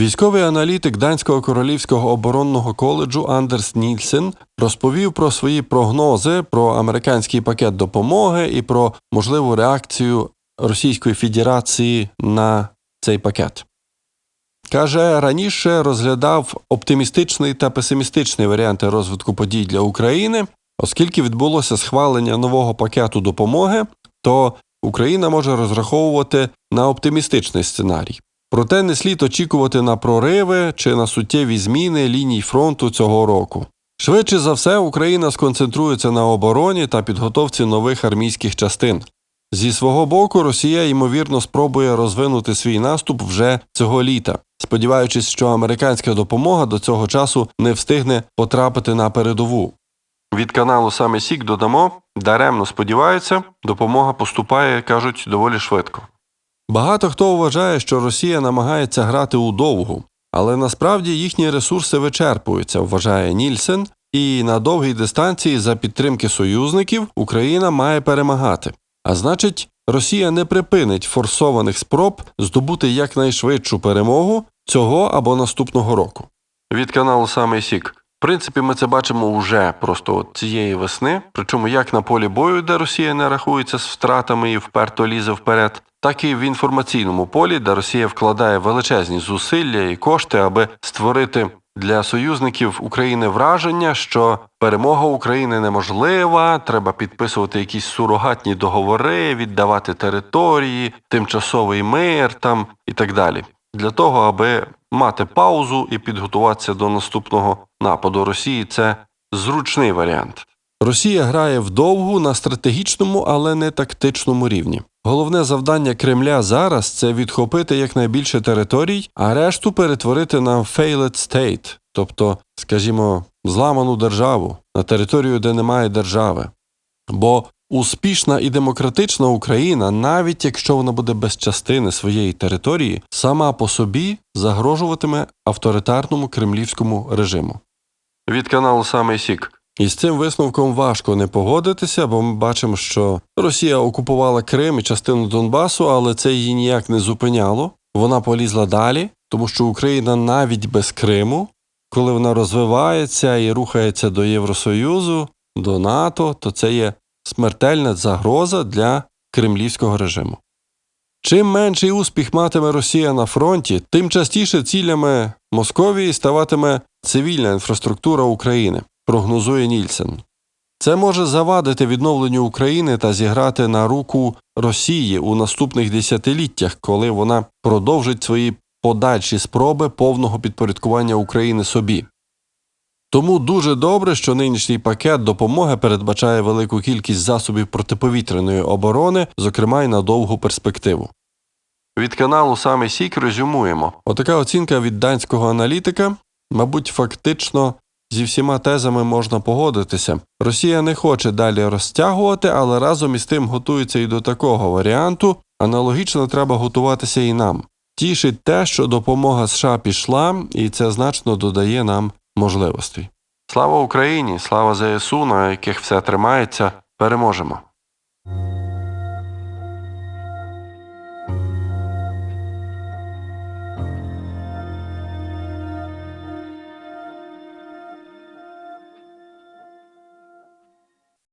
Військовий аналітик Данського королівського оборонного коледжу Андерс Нільсен розповів про свої прогнози про американський пакет допомоги і про можливу реакцію Російської Федерації на цей пакет. Каже, раніше розглядав оптимістичний та песимістичний варіанти розвитку подій для України, оскільки відбулося схвалення нового пакету допомоги, то Україна може розраховувати на оптимістичний сценарій. Проте не слід очікувати на прориви чи на суттєві зміни ліній фронту цього року. Швидше за все, Україна сконцентрується на обороні та підготовці нових армійських частин. Зі свого боку, Росія ймовірно спробує розвинути свій наступ вже цього літа, сподіваючись, що американська допомога до цього часу не встигне потрапити на передову. Від каналу саме Сік додамо даремно сподіваються, допомога поступає, кажуть, доволі швидко. Багато хто вважає, що Росія намагається грати у довгу, але насправді їхні ресурси вичерпуються, вважає Нільсен, і на довгій дистанції за підтримки союзників Україна має перемагати. А значить, Росія не припинить форсованих спроб здобути якнайшвидшу перемогу цього або наступного року. Від каналу Самий Сік. Принципі, ми це бачимо вже просто от цієї весни. Причому як на полі бою, де Росія не рахується з втратами і вперто лізе вперед, так і в інформаційному полі, де Росія вкладає величезні зусилля і кошти, аби створити для союзників України враження, що перемога України неможлива, треба підписувати якісь сурогатні договори, віддавати території, тимчасовий мир там і так далі, для того, аби мати паузу і підготуватися до наступного нападу Росії. Це зручний варіант. Росія грає вдовгу на стратегічному, але не тактичному рівні. Головне завдання Кремля зараз це відхопити якнайбільше територій, а решту перетворити на failed state, тобто, скажімо, зламану державу на територію, де немає держави. Бо успішна і демократична Україна, навіть якщо вона буде без частини своєї території, сама по собі загрожуватиме авторитарному кремлівському режиму. Від каналу Самий Сік. І з цим висновком важко не погодитися, бо ми бачимо, що Росія окупувала Крим і частину Донбасу, але це її ніяк не зупиняло. Вона полізла далі, тому що Україна навіть без Криму, коли вона розвивається і рухається до Євросоюзу, до НАТО, то це є смертельна загроза для кремлівського режиму. Чим менший успіх матиме Росія на фронті, тим частіше цілями Московії ставатиме цивільна інфраструктура України, прогнозує Нільсен. Це може завадити відновленню України та зіграти на руку Росії у наступних десятиліттях, коли вона продовжить свої подальші спроби повного підпорядкування України собі. Тому дуже добре, що нинішній пакет допомоги передбачає велику кількість засобів протиповітряної оборони, зокрема й на довгу перспективу. Від каналу Саме Сік резюмуємо. Отака оцінка від данського аналітика, мабуть, фактично зі всіма тезами можна погодитися. Росія не хоче далі розтягувати, але разом із тим готується і до такого варіанту. Аналогічно треба готуватися і нам. Тішить те, що допомога США пішла, і це значно додає нам можливостей. Слава Україні! Слава ЗСУ, на яких все тримається. Переможемо!